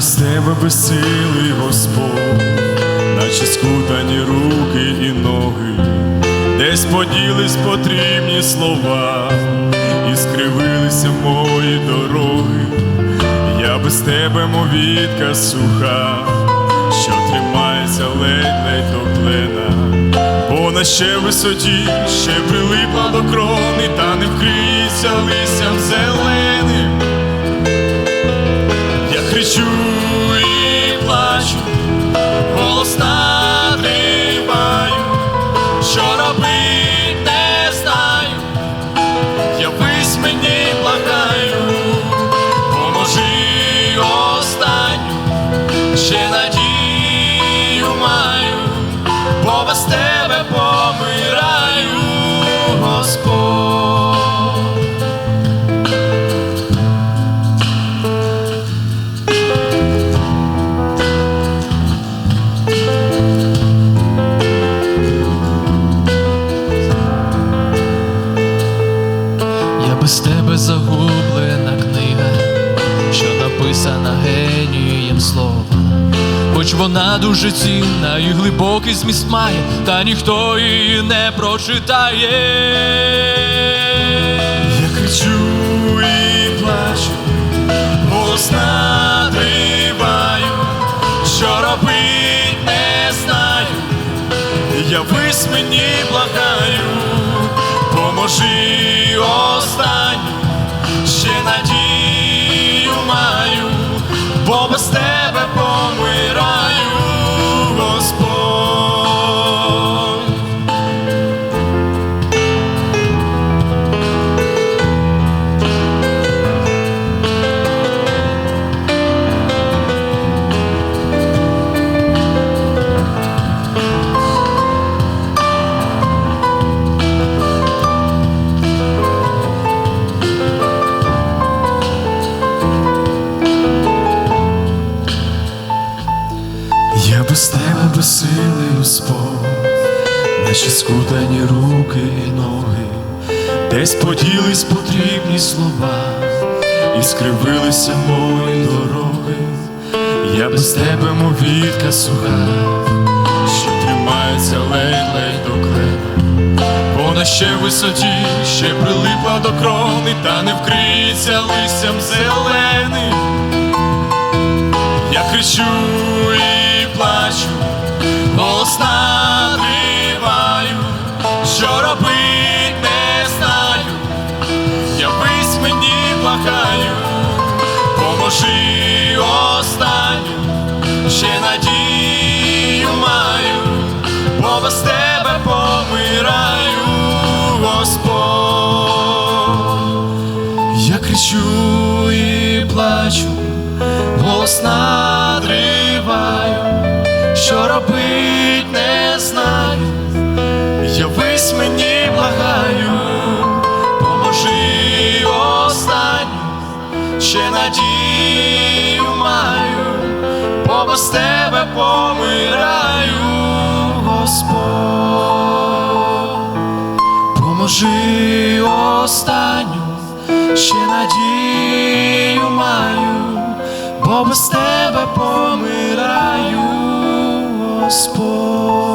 без тебе безсилий Господь, наче скутані руки і ноги, десь поділись потрібні слова, і скривилися мої дороги, я без тебе, мовітка суха, що тримається ледь-ледь до плена, бо на ще висоті ще прилипла до крони, та не вкриється листям зелен. Я без тебе загублена книга, що написана генієм слова. Хоч вона дуже цінна і глибокий зміст має, та ніхто її не прочитає. Я кричу і плачу, голос надриваю, що робить не знаю, явись мені благаю, поможи останню, ще надію тебе безсилий Господь, наші скутані руки і ноги, десь поділись потрібні слова, і скривилися мої дороги. Я без тебе, мов вітка суха, що тримається ледь-ледь до клена. Вона ще в висоті, ще прилипла до крони, та не вкриється листям зеленим. Я кричу надриваю, що робить не знаю, явись мені благаю, поможи останню, ще надію маю, бо без тебе помираю, Господь. Я кричу і плачу, голос явись мені благаю, поможи останню, ще надію маю, бо без тебе помираю, Господь. Поможи останню, ще надію маю, бо без тебе помираю, Господь.